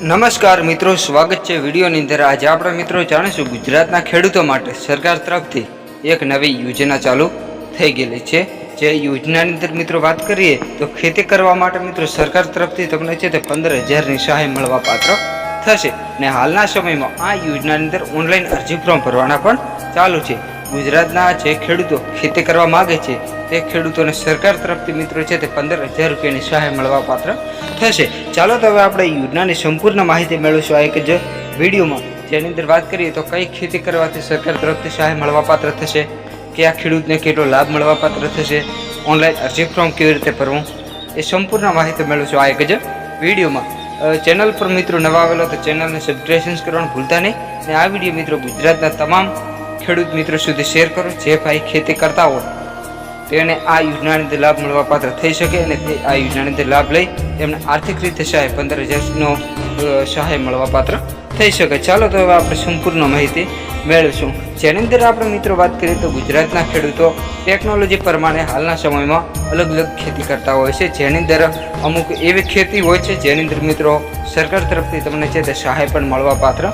નમસ્કાર મિત્રો, સ્વાગત છે વિડીયોની અંદર. આજે આપણે મિત્રો જાણીશું ગુજરાતના ખેડૂતો માટે સરકાર તરફથી એક નવી યોજના ચાલુ થઈ ગયેલી છે. જે યોજનાની અંદર મિત્રો વાત કરીએ તો ખેતી કરવા માટે મિત્રો સરકાર તરફથી તમને છે તે પંદર હજારની સહાય મળવા પાત્ર થશે. ને હાલના સમયમાં આ યોજનાની અંદર ઓનલાઈન અરજી ફોર્મ ભરવાના પણ ચાલુ છે. ગુજરાતના જે ખેડૂતો ખેતી કરવા માગે છે, તે ખેડૂતોને સરકાર તરફથી મિત્રો છે તે પંદર હજાર રૂપિયાની સહાય મળવા પાત્ર થશે. ચાલો તો હવે આપણે યોજનાની સંપૂર્ણ માહિતી મેળવીશું. આ એક જ વિડીયોમાં. જેની અંદર વાત કરીએ તો કઈ ખેતી કરવાથી સરકાર તરફથી સહાય મળવા પાત્ર થશે? કયા ખેડૂતને કેટલો લાભ મળવા પાત્ર થશે? ઓનલાઈન અરજી ફોર્મ કેવી રીતે ભરવું? એ સંપૂર્ણ માહિતી મેળવીશું આ એક જ વિડીયોમાં. ચેનલ પર મિત્રો નવા આવેલો તો ચેનલને સબસ્ક્રાઈબ કરવાનું ભૂલતા નહીં. અને આ વીડિયો મિત્રો ગુજરાતના તમામ ખેડૂત મિત્રો સુધી શેર કરો. જે ભાઈ ખેતી કરતા હોય, તેને આ યોજનાની લાભ મળવા પાત્ર થઈ શકે અને તે આ યોજનાની લાભ લઈ તેમને આર્થિક રીતે સહાય, પંદર હજારનો સહાય મળવા પાત્ર થઈ શકે. ચાલો તો હવે આપણે સંપૂર્ણ માહિતી મેળવીશું. જેની અંદર આપણે મિત્રો વાત કરીએ તો ગુજરાતના ખેડૂતો ટેકનોલોજી પ્રમાણે હાલના સમયમાં અલગ અલગ ખેતી કરતા હોય છે. જેની અંદર અમુક એવી ખેતી હોય છે જેની અંદર મિત્રો સરકાર તરફથી તમને છે તે સહાય પણ મળવા પાત્ર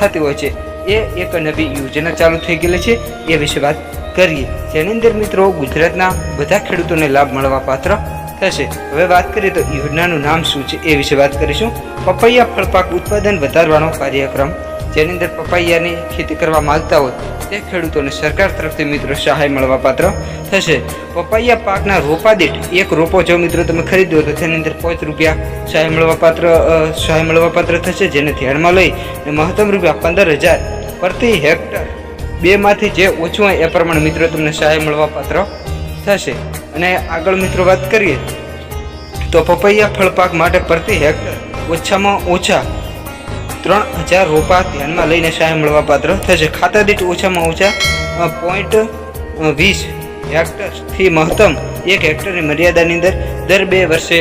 થતી હોય છે. એ એક નવી યોજના ચાલુ થઈ ગયેલી છે. એ વિશે વાત કરીએ. જેની અંદર મિત્રો ગુજરાતના બધા ખેડૂતોને લાભ મળવા પાત્ર થશે. હવે વાત કરીએ તો યોજનાનું નામ શું છે એ વિશે વાત કરીશું. પપૈયા ફળપાક ઉત્પાદન વધારવાનો કાર્યક્રમ. જેની અંદર પપૈયાની ખેતી કરવા માંગતા હોય તે ખેડૂતોને સરકાર તરફથી મિત્રો સહાય મળવા પાત્ર થશે. પપૈયા પાકના રોપા દીઠ એક રોપો જો મિત્રો તમે ખરીદ્યો તો તેની અંદર પાંચ રૂપિયા સહાય મળવા પાત્ર સહાય મળવા પાત્ર થશે. જેને ધ્યાનમાં લઈ મહત્તમ રૂપિયા પંદર હજાર પ્રતિ હેક્ટર બેમાંથી જે ઓછું હોય એ પ્રમાણે મિત્રો તમને સહાય મળવા પાત્ર થશે. અને આગળ મિત્રો વાત કરીએ, તો પપૈયા ફળપાક માટે પ્રતિ હેક્ટર ઓછામાં ઓછા ત્રણ હજાર રોપા ધ્યાનમાં લઈને સહાય મળવા પાત્ર થશે. ખાતા દીઠ ઓછામાં ઓછા પોઈન્ટ વીસ હેક્ટરથી મહત્તમ એક હેક્ટરની મર્યાદાની અંદર દર બે વર્ષે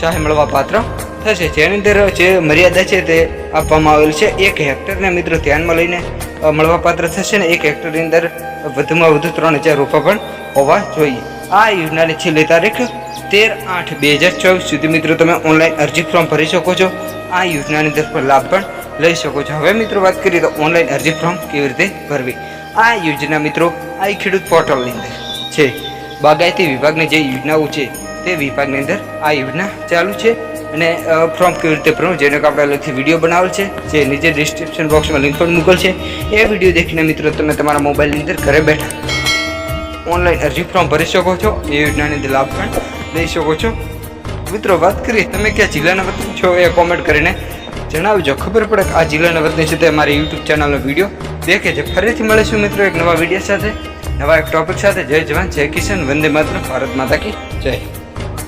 સહાય મળવા પાત્ર થશે. જેની અંદર જે મર્યાદા છે તે આપવામાં આવેલ છે. એક હેક્ટરને મિત્રો ધ્યાનમાં લઈને અ, મળવા પાત્ર થશે ને એક હેક્ટરની અંદર વધુમાં વધુ ત્રણ હજાર રોપા પણ હોવા જોઈએ. આ યોજનાની છેલ્લી તારીખ તેર આઠ બે હજાર ચોવીસ સુધી મિત્રો તમે ઓનલાઈન અરજી ફોર્મ ભરી શકો છો. આ યોજનાની અંદર પણ લાભ પણ લઈ શકો છો. હવે મિત્રો વાત કરીએ તો ઓનલાઈન અરજી ફોર્મ કેવી રીતે ભરવી? આ યોજના મિત્રો આ ખેડૂત પોર્ટલની અંદર છે. બાગાયતી વિભાગની જે યોજનાઓ છે તે વિભાગની અંદર આ યોજના ચાલુ છે. અને ફ્રોમ કેવી રીતે ભરવું જેનો આપણે અલગથી વીડિયો બનાવેલ છે, જે નીચે ડિસ્ક્રિપ્શન બોક્સમાં લિંક પણ મૂકેલ છે. એ વીડિયો દેખીને મિત્રો તમે તમારા મોબાઈલની અંદર ઘરે બેઠા ઓનલાઈન અરજી ફોર્મ ભરી શકો છો. એ યોજનાની અંદર લાભ પણ લઈ શકો છો. મિત્રો, વાત કરીએ, તમે ક્યાં જિલ્લાના વતની છો એ કોમેન્ટ કરીને જણાવજો. ખબર પડે કે આ જિલ્લાના વતની છે તે મારી યુટ્યુબ ચેનલનો વીડિયો દેખે છે. ફરીથી મળીશું મિત્રો એક નવા વીડિયો સાથે, નવા એક ટોપિક સાથે. જય જવાન, જય કિશન વંદે માત્ર ભારત માતા કી જય.